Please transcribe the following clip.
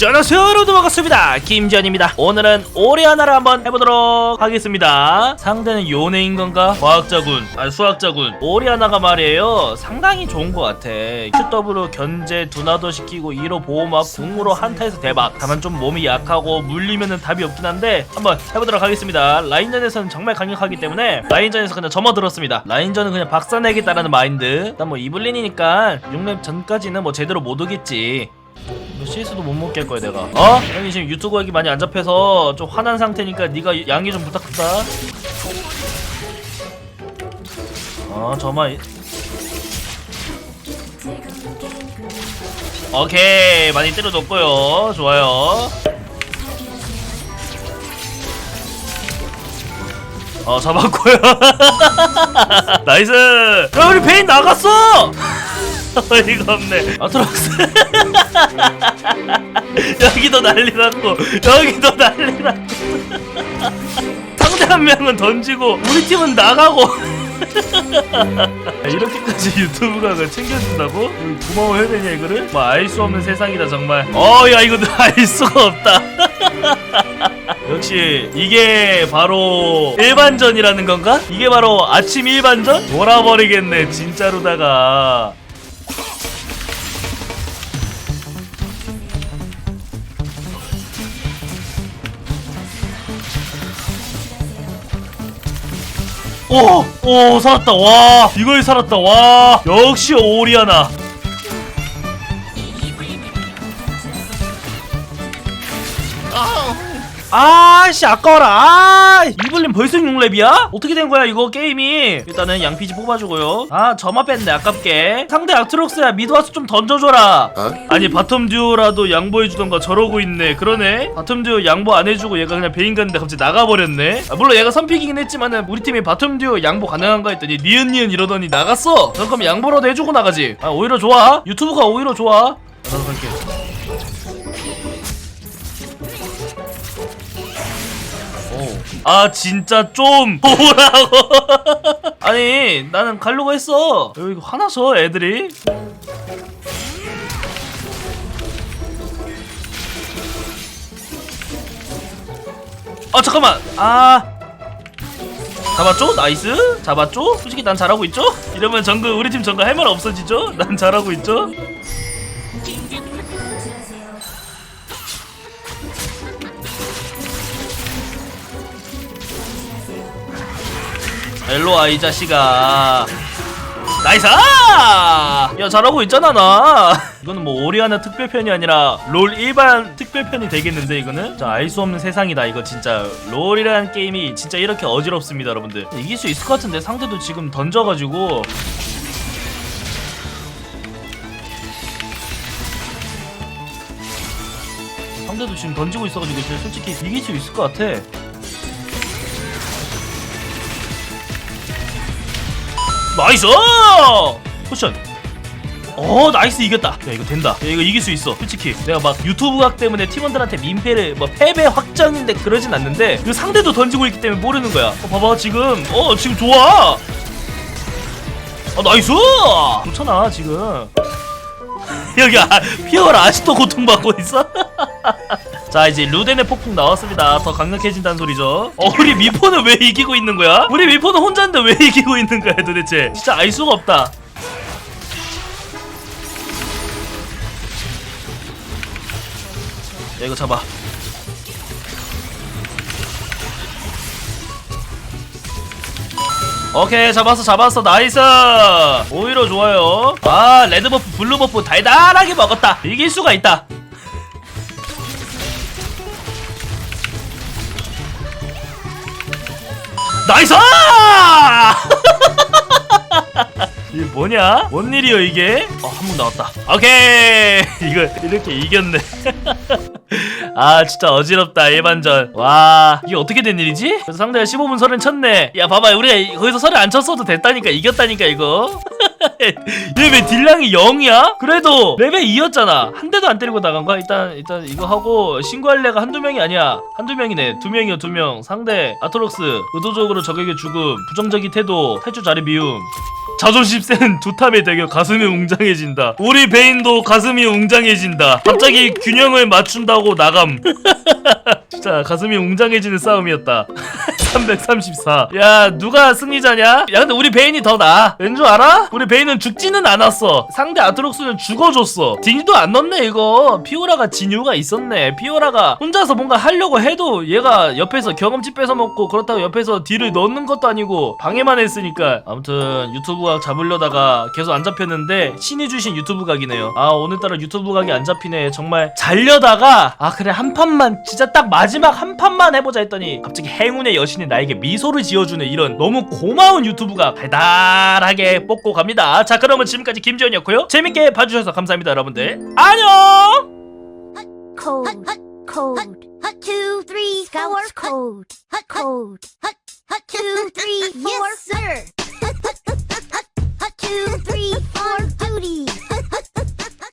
자, 안녕하세요 반갑습니다. 김지현입니다. 오늘은 오리아나를 한번 해보도록 하겠습니다. 상대는 요네인 건가? 과학자군 아 수학자군. 오리아나가 말이에요. 상당히 좋은 것 같아. QW로 견제 두나도 시키고 2로 보호막 궁으로 한타에서 대박. 다만 좀 몸이 약하고 물리면은 답이 없긴 한데 한번 해보도록 하겠습니다. 라인전에서는 정말 강력하기 때문에 라인전에서 그냥 점어들었습니다. 라인전은 그냥 박사내겠다라는 마인드. 일단 뭐 이블린이니까 6렙 전까지는 뭐 제대로 못 오겠지. 너 CS도 못 먹게 할 거야 내가. 어? 형이 지금 유튜브 하기 많이 안 잡혀서 좀 화난 상태니까 네가 양해 좀 부탁한다. 어 저만 오케이. 많이 때려줬고요. 좋아요. 어 잡았고요. 나이스! 야 우리 베인 나갔어 어이가 없네 아트록스 여기도 난리 났고 여기도 난리 났고 상대 한 명은 던지고 우리 팀은 나가고 이렇게까지 유튜브가 그걸 챙겨준다고? 고마워해야 되냐 이거를? 뭐 알 수 없는 세상이다 정말 어 야 이거 알 수가 없다 역시 이게 바로 일반전이라는 건가? 이게 바로 아침 일반전? 돌아버리겠네 진짜로다가 오! 오 살았다 와 이걸 살았다 와 역시 오리아나 아씨 아까워라. 아 이블린 벌써 6렙이야? 어떻게 된 거야 이거 게임이? 일단은 양피지 뽑아주고요. 아 저만 뺐네 아깝게. 상대 아트록스야 미드 와서 좀 던져줘라. 아니 바텀 듀오라도 양보해주던가 저러고 있네. 그러네. 바텀 듀오 양보 안 해주고 얘가 그냥 베인 갔는데 갑자기 나가버렸네. 아, 물론 얘가 선픽이긴 했지만은 우리 팀이 바텀 듀오 양보 가능한가 했더니 니은니은 이러더니 나갔어. 너 그럼 양보라도 해주고 나가지. 아 오히려 좋아. 유튜브가 오히려 좋아. 아, 나도 갈게 아 진짜 좀 보라고 아니 나는 가려고 했어 여기 화나서 애들이 아 잠깐만 아 잡았죠? 나이스 잡았죠? 솔직히 난 잘하고 있죠? 이러면 정글 우리 팀 정글 할 말 없어지죠? 난 잘하고 있죠? 일로와 이 자식아. 나이스! 야 잘하고 있잖아 나. 이거는 뭐 오리아나 특별편이 아니라 롤 일반 특별편이 되겠는데 이거는? 자알수 없는 세상이다 이거 진짜. 롤이라는 게임이 진짜 이렇게 어지럽습니다 여러분들. 이길 수 있을 것 같은데 상대도 지금 던져가지고. 상대도 지금 던지고 있어가지고 진짜 솔직히 이길 수 있을 것 같아 나이스! 쿠션. 어 나이스 이겼다. 야 이거 된다. 야, 이거 이길 수 있어. 솔직히 내가 막 유튜브 각 때문에 팀원들한테 민폐를 뭐 패배 확정인데 그러진 않는데 그 상대도 던지고 있기 때문에 모르는 거야. 어 봐봐 지금 어 지금 좋아. 어 나이스! 좋잖아 지금. 여기 아, 피어를 아직도 고통받고 있어? 자 이제 루덴의 폭풍 나왔습니다. 더 강력해진다는 소리죠. 어 우리 미포는 왜 이기고 있는 거야? 우리 미포는 혼자인데 왜 이기고 있는 거야 도대체? 진짜 알 수가 없다. 야 이거 잡아. 오케이 잡았어 잡았어. 나이스! 오히려 좋아요. 아 레드버프 블루버프 달달하게 먹었다. 이길 수가 있다 나이스! 이게 뭐냐? 뭔 일이요 이게? 어, 한번 나왔다. 오케이! 이거 이렇게 이겼네. 아, 진짜 어지럽다, 일반전. 와, 이게 어떻게 된 일이지? 그래서 상대가 15분 설은 쳤네. 야, 봐봐, 우리가 이- 거기서 설을 안 쳤어도 됐다니까, 이겼다니까, 이거. 얘 왜 딜량이 0이야? 그래도 레벨 2였잖아. 한 대도 안 때리고 나간 거야? 일단 일단 이거 하고 신고할 애가 한두 명이 아니야. 한두 명이네. 두 명이요 두 명. 상대 아토록스 의도적으로 적에게 죽음 부정적인 태도 탈주 자리 비움. 자존심 센 두탐의 대결 가슴이 웅장해진다. 우리 베인도 가슴이 웅장해진다. 갑자기 균형을 맞춘다고 나감. 진짜 가슴이 웅장해지는 싸움이었다 334. 야, 누가 승리자냐? 야, 근데 우리 베인이 더 나아. 왠줄 알아? 우리 베인은 죽지는 않았어. 상대 아트록스는 죽어줬어. 딜도 안 넣네, 이거. 피오라가 진 이유가 있었네. 피오라가 혼자서 뭔가 하려고 해도 얘가 옆에서 경험치 뺏어먹고 그렇다고 옆에서 딜을 넣는 것도 아니고 방해만 했으니까. 아무튼 유튜브 각 잡으려다가 계속 안 잡혔는데 신이 주신 유튜브 각이네요. 아, 오늘따라 유튜브 각이 안 잡히네. 정말 잘려다가 아, 그래, 한 판만, 진짜 딱 마지막 한 판만 해보자 했더니 갑자기 행운의 여 신이 나에게 미소를 지어주는 이런 너무 고마운 유튜브가 달달하게 뽑고 갑니다. 자, 그러면 지금까지 김지현이었고요. 재밌게 봐주셔서 감사합니다, 여러분들. 안녕! Code. Code. Two, three, four. Code. Code. Two, three, four. Yes, sir. Two, three, four. Duty.